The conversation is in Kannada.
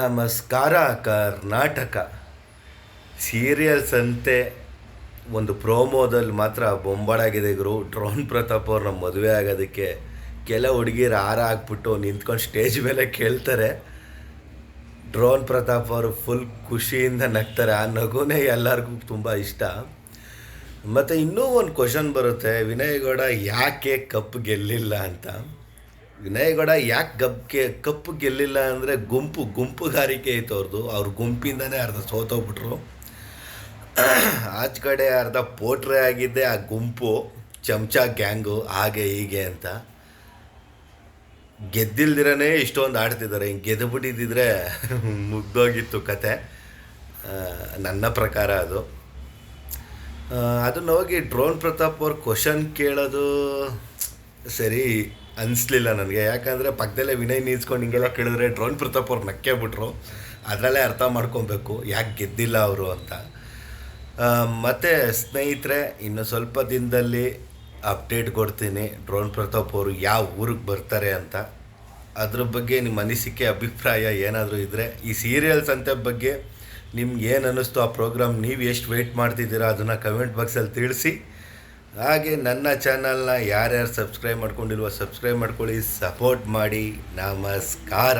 ನಮಸ್ಕಾರ, ಕರ್ನಾಟಕ. ಸೀರಿಯಲ್ಸ್ ಅಂತೆ ಒಂದು ಪ್ರೋಮೋದಲ್ಲಿ ಮಾತ್ರ ಬೊಂಬಾಡಾಗಿದೆ ಗುರು. ಡ್ರೋನ್ ಪ್ರತಾಪ್ ಅವ್ರನ್ನ ಮದುವೆ ಆಗೋದಕ್ಕೆ ಕೆಲ ಹುಡುಗಿರು ಹಾರ ಹಾಕ್ಬಿಟ್ಟು ನಿಂತ್ಕೊಂಡು ಸ್ಟೇಜ್ ಮೇಲೆ ಕೇಳ್ತಾರೆ. ಡ್ರೋನ್ ಪ್ರತಾಪ್ ಅವರು ಫುಲ್ ಖುಷಿಯಿಂದ ನಗ್ತಾರೆ. ಆ ನಗುನೇ ಎಲ್ಲರಿಗೂ ತುಂಬ ಇಷ್ಟ. ಮತ್ತು ಇನ್ನೂ ಒಂದು ಕ್ವಶನ್ ಬರುತ್ತೆ. ವಿನಯ್ ಗೌಡ ಯಾಕೆ ಕಪ್ ಗೆಲ್ಲಿಲ್ಲ ಅಂತ? ವಿನಯ್ ಗೌಡ ಯಾಕೆ ಗಬ್ಗೆ ಕಪ್ಪು ಗೆಲ್ಲಿಲ್ಲ ಅಂದರೆ ಗುಂಪು ಗುಂಪುಗಾರಿಕೆ ಐತೆ ಅವ್ರದ್ದು ಅವ್ರ ಗುಂಪಿಂದನೇ ಅರ್ಧ ಸೋತೋಗ್ಬಿಟ್ರು. ಆಚ ಕಡೆ ಅರ್ಧ ಪೋಟ್ರೆ ಆಗಿದ್ದೆ ಆ ಗುಂಪು, ಚಮಚ ಗ್ಯಾಂಗು, ಹಾಗೆ ಹೀಗೆ ಅಂತ. ಗೆದ್ದಿಲ್ದಿರನೇ ಇಷ್ಟೊಂದು ಆಡ್ತಿದ್ದಾರೆ. ಹಿಂಗೆ ಗೆದ್ದುಬಿಟ್ಟಿದ್ದಿದ್ರೆ ಮುಗ್ದೋಗಿತ್ತು ಕತೆ. ನನ್ನ ಪ್ರಕಾರ ಅದು. ಅದನ್ನ ಹೋಗಿ ಡ್ರೋನ್ ಪ್ರತಾಪ್ ಅವ್ರ ಕ್ವಶನ್ ಕೇಳೋದು ಸರಿ ಅನಿಸ್ಲಿಲ್ಲ ನನಗೆ. ಯಾಕಂದರೆ ಪಕ್ಕದಲ್ಲೇ ವಿನಯ್ ನಿಲ್ಸ್ಕೊಂಡು ಹಿಂಗೆಲ್ಲ ಕೇಳಿದ್ರೆ ಡ್ರೋನ್ ಪ್ರತಾಪ್ ಅವ್ರು ನಕ್ಕೆ ಬಿಟ್ರು ಅದರಲ್ಲೇ ಅರ್ಥ ಮಾಡ್ಕೊಬೇಕು, ಯಾಕೆ ಗೆದ್ದಿಲ್ಲ ಅವರು ಅಂತ. ಮತ್ತು ಮತ್ತೆ ಸ್ನೇಹಿತರೆ, ಇನ್ನು ಸ್ವಲ್ಪ ದಿನದಲ್ಲಿ ಅಪ್ಡೇಟ್ ಕೊಡ್ತೀನಿ. ಡ್ರೋನ್ ಪ್ರತಾಪ್ ಅವರು ಯಾವ ಊರಿಗೆ ಬರ್ತಾರೆ ಅಂತ. ಅದ್ರ ಬಗ್ಗೆ ನಿಮ್ಮ ಅನಿಸಿಕೆ, ಅಭಿಪ್ರಾಯ ಏನಾದರೂ ಇದ್ದರೆ ಈ ಸೀರಿಯಲ್ಸ್ ಅಂತ ಬಗ್ಗೆ ನಿಮ್ಗೆ ಏನು ಅನ್ನಿಸ್ತು ಆ ಪ್ರೋಗ್ರಾಮ್ ನೀವು ಎಷ್ಟು ವೆಯ್ಟ್ ಮಾಡ್ತಿದ್ದೀರಾ? ಅದನ್ನು ಕಮೆಂಟ್ ಬಾಕ್ಸಲ್ಲಿ ತಿಳಿಸಿ. ಹಾಗೆ ನನ್ನ ಚಾನಲ್ನ ಯಾರ್ಯಾರು ಸಬ್ಸ್ಕ್ರೈಬ್ ಮಾಡ್ಕೊಂಡಿಲ್ವೋ ಸಬ್ಸ್ಕ್ರೈಬ್ ಮಾಡ್ಕೊಳ್ಳಿ ಸಪೋರ್ಟ್ ಮಾಡಿ ನಮಸ್ಕಾರ.